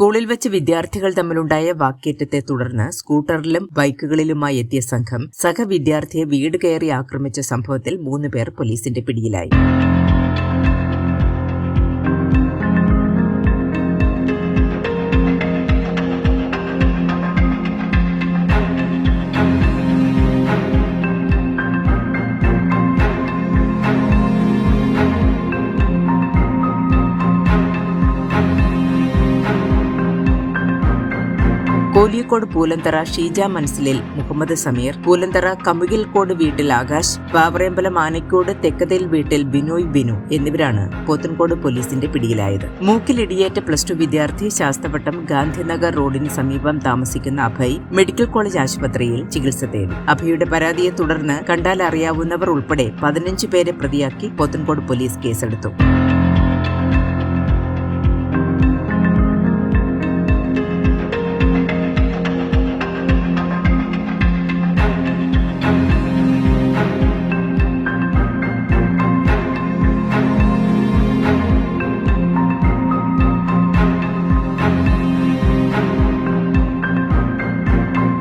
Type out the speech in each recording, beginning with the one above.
സ്കൂളിൽ വെച്ച് വിദ്യാർത്ഥികൾ തമ്മിലുണ്ടായ വാക്കേറ്റത്തെ തുടർന്ന് സ്കൂട്ടറിലും ബൈക്കുകളിലുമായി എത്തിയ സംഘം സഹവിദ്യാർത്ഥിയെ വീട് കയറി ആക്രമിച്ച സംഭവത്തിൽ മൂന്ന് പേർ പോലീസിന്റെ പിടിയിലായി. കോലിയക്കോട് പൂലന്തറ ഷീജ മൻസിലിൽ മുഹമ്മദ് സമീർ. പൂലന്തറ കമുകിൽക്കോട് വീട്ടിൽ ആകാശ് പാവറേമ്പലം ആനക്കോട് തെക്കതയിൽ വീട്ടിൽ ബിനോയ് ബിനു എന്നിവരാണ് പോത്തൻകോട് പോലീസിന്റെ പിടിയിലായത്. മൂക്കിലിടിയേറ്റ പ്ലസ് ടു വിദ്യാർത്ഥി ശാസ്തവട്ടം ഗാന്ധിനഗർ റോഡിന് സമീപം താമസിക്കുന്ന അഭയ് മെഡിക്കൽ കോളേജ് ആശുപത്രിയിൽ ചികിത്സ തേടി. അഭയുടെ പരാതിയെ തുടർന്ന് കണ്ടാൽ അറിയാവുന്നവർ ഉൾപ്പെടെ പതിനഞ്ച് പേരെ പ്രതിയാക്കി പോത്തൻകോട് പോലീസ് കേസെടുത്തു.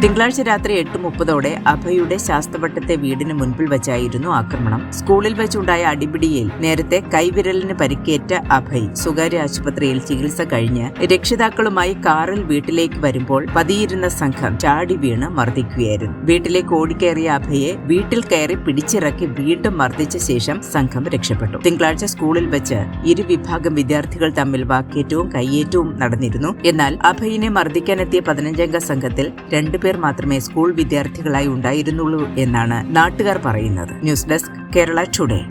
തിങ്കളാഴ്ച രാത്രി എട്ട് മുപ്പതോടെ അഭയുടെ ശാസ്ത്രവട്ടത്തെ വീടിന് മുൻപിൽ വെച്ചായിരുന്നു ആക്രമണം. സ്കൂളിൽ വെച്ചുണ്ടായ അടിപിടിയിൽ നേരത്തെ കൈവിരലിന് പരിക്കേറ്റ അഭയ് സ്വകാര്യ ആശുപത്രിയിൽ ചികിത്സ കഴിഞ്ഞ് രക്ഷിതാക്കളുമായി കാറിൽ വീട്ടിലേക്ക് വരുമ്പോൾ പതിയിരുന്ന സംഘം ചാടി വീണ് മർദ്ദിക്കുകയായിരുന്നു. വീട്ടിലേക്ക് ഓടിക്കേറിയ അഭയെ വീട്ടിൽ കയറി പിടിച്ചിറക്കി വീണ്ടും മർദ്ദിച്ച ശേഷം സംഘം രക്ഷപ്പെട്ടു. തിങ്കളാഴ്ച സ്കൂളിൽ വെച്ച് ഇരുവിഭാഗം വിദ്യാർത്ഥികൾ തമ്മിൽ വാക്കേറ്റവും കയ്യേറ്റവും നടന്നിരുന്നു. എന്നാൽ അഭയിനെ മർദ്ദിക്കാനെത്തിയ പതിനഞ്ചംഗ സംഘത്തിൽ രണ്ടുപേർ മാത്രമേ സ്കൂൾ വിദ്യാർത്ഥികളായി ഉണ്ടായിരുന്നുള്ളൂ എന്നാണ് നാട്ടുകാർ പറയുന്നത്. News desk Kerala today.